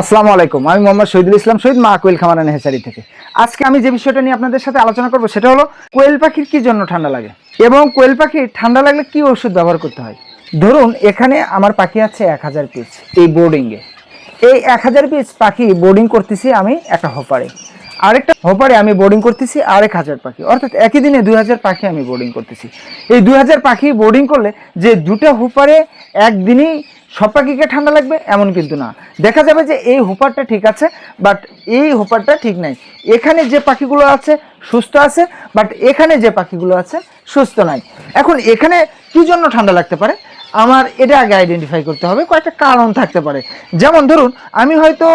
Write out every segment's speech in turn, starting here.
আসসালামু আলাইকুম। আমি মোহাম্মদ শহীদুল ইসলাম, শহীদ মা কোয়েল খামারান হেসারি থেকে। আজকে আমি যে বিষয়টা নিয়ে আপনাদের সাথে আলোচনা করব, সেটা হলো কোয়েল পাখির কি জন্য ঠান্ডা লাগে? এবং কোয়েল পাখির ঠান্ডা লাগলে কি ওষুধ ব্যবহার করতে হয়? ধরুন, এখানে আমার পাখি আছে এক হাজার পিস এই বোর্ডিংয়ে এই এক হাজার পিস পাখি বোর্ডিং করতেছি আমি একটা হোপারে। আরেকটা হোপারে আমি বোর্ডিং করতেছি আরেক হাজার পাখি। অর্থাৎ একই দিনে দুই হাজার পাখি আমি বোর্ডিং করতেছি। এই দুই হাজার পাখি বোর্ডিং করলে যে দুটো হোপারে একদিনই সব পাখিকে ঠান্ডা লাগবে, এমন কিন্তু না। দেখা যাবে যে এই হোপারটা ঠিক আছে বাট এই হোপারটা ঠিক নাই। এখানে যে পাখিগুলো আছে, সুস্থ আছে বাট এখানে যে পাখিগুলো আছে, সুস্থ নাই। এখন এখানে কি জন্য ঠান্ডা লাগতে পারে? আমার এটা আগে আইডেন্টিফাই করতে হবে, কয়েকটা কারণ থাকতে পারে। যেমন ধরুন, আমি হয়তো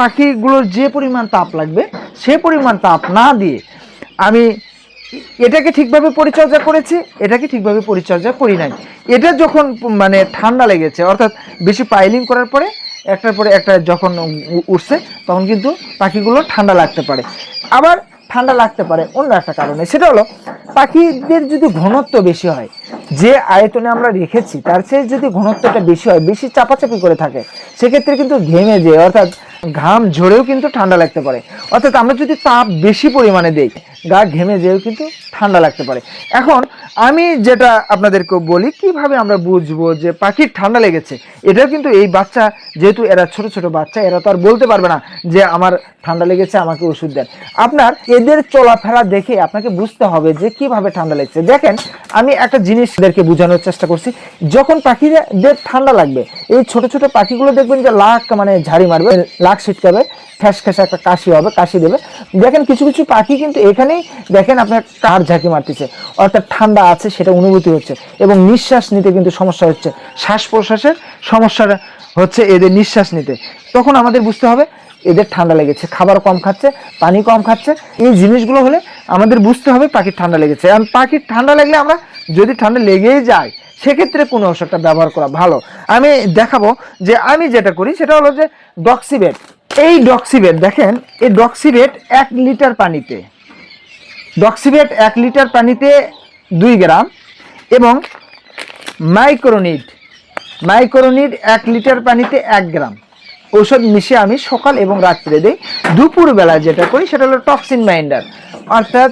পাখিগুলোর যে পরিমাণ তাপ লাগবে, সে পরিমাণ তাপ না দিয়ে আমি এটাকে ঠিকভাবে পরিচর্যা করেছি, এটাকে ঠিকভাবে পরিচর্যা করি নাই। এটা যখন মানে ঠান্ডা লেগেছে, অর্থাৎ বেশি পাইলিং করার পরে, একটার পরে একটা যখন উঠছে, তখন কিন্তু পাখিগুলো ঠান্ডা লাগতে পারে। আবার ঠান্ডা লাগতে পারে অন্য একটা কারণে। সেটা হলো, পাখিদের যদি ঘনত্ব বেশি হয়, যে আয়তনে আমরা রেখেছি, তার চেয়ে যদি ঘনত্বটা বেশি হয়, বেশি চাপাচাপি করে থাকে, সেক্ষেত্রে কিন্তু ঘেমে যে অর্থাৎ ঘাম ঝরেও কিন্তু ঠান্ডা লাগতে পারে। অর্থাৎ আমরা যদি তাপ বেশি পরিমাণে দেই গা ঘেমে যেও কিন্তু ঠান্ডা লাগতে পারে। এখন আমি যেটা আপনাদেরকে বলি, কীভাবে আমরা বুঝব যে পাখির ঠান্ডা লেগেছে? এটাও কিন্তু এই বাচ্চা, যেহেতু এরা ছোট ছোট বাচ্চা, এরা তো আর বলতে পারবে না যে আমার ঠান্ডা লেগেছে, আমাকে ওষুধ দেন। আপনার এদের চলাফেরা দেখে আপনাকে বুঝতে হবে যে কীভাবে ঠান্ডা লেগেছে। দেখেন, আমি একটা জিনিস এদেরকে বোঝানোর চেষ্টা করছি। যখন পাখিদের ঠান্ডা লাগবে, এই ছোট ছোট পাখিগুলো দেখবেন যে লাখ মানে ঝাড়ি মারবে লাখ ছিটকাবে ঠ্যাস ঠ্যাস একটা কাশি হবে, কাশি দেবে। দেখেন, কিছু কিছু পাখি কিন্তু এখানেই দেখেন আপনার কার ঝাঁকি মারতেছে। অর্থাৎ ঠান্ডা আছে, সেটা অনুভূতি হচ্ছে এবং নিঃশ্বাস নিতে কিন্তু সমস্যা হচ্ছে। শ্বাস প্রশ্বাসের সমস্যাটা হচ্ছে এদের নিঃশ্বাস নিতে। তখন আমাদের বুঝতে হবে, এদের ঠান্ডা লেগেছে, খাবার কম খাচ্ছে, পানি কম খাচ্ছে। এই জিনিসগুলো হলে আমাদের বুঝতে হবে পাখির ঠান্ডা লেগেছে। আর পাখির ঠান্ডা লাগলে আমরা যদি ঠান্ডা লেগেই যায় সেক্ষেত্রে কোনো ওষুধটা ব্যবহার করা ভালো। আমি দেখাবো যে আমি যেটা করি, সেটা হলো যে ডক্সিবেট এই ডক্সিবেট দেখেন, এই ডক্সিবেট এক লিটার পানিতে ডক্সিবেট এক লিটার পানিতে দুই গ্রাম এবং মাইক্রোনিড মাইক্রোনিড এক লিটার পানিতে এক গ্রাম। ঔষধ মিশিয়ে আমি সকাল এবং রাত্রে দিই। দুপুরবেলা যেটা করি সেটা হলো টক্সিন মাইন্ডার অর্থাৎ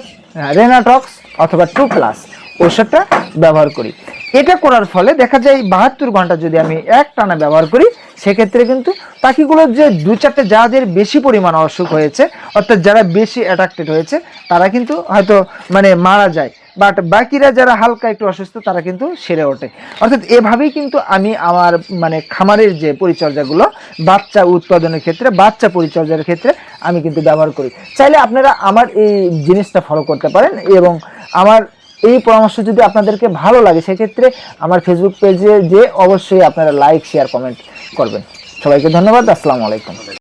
রেনাটক্স অথবা টু প্লাস ওষুধটা ব্যবহার করি। এটা করার ফলে দেখা যায় বাহাত্তর ঘণ্টা যদি আমি এক টানা ব্যবহার করি সেক্ষেত্রে কিন্তু পাখিগুলোর যে দু চারটে যাদের বেশি পরিমাণ অসুখ হয়েছে, অর্থাৎ যারা বেশি অ্যাট্রাক্টেড হয়েছে, তারা কিন্তু হয়তো মানে মারা যায়। বাট বাকিরা যারা হালকা একটু অসুস্থ, তারা কিন্তু সেরে ওঠে। অর্থাৎ এভাবেই কিন্তু আমি আমার মানে খামারের যে পরিচর্যাগুলো, বাচ্চা উৎপাদনের ক্ষেত্রে, বাচ্চা পরিচর্যার ক্ষেত্রে আমি কিন্তু ব্যবহার করি। চাইলে আপনারা আমার এই জিনিসটা ফলো করতে পারেন এবং আমার এই পরামর্শ যদি আপনাদেরকে ভালো লাগে, সেক্ষেত্রে আমার ফেসবুক পেজে যে অবশ্যই আপনারা লাইক শেয়ার কমেন্ট করবেন। সবাইকে ধন্যবাদ, আসসালামু আলাইকুম।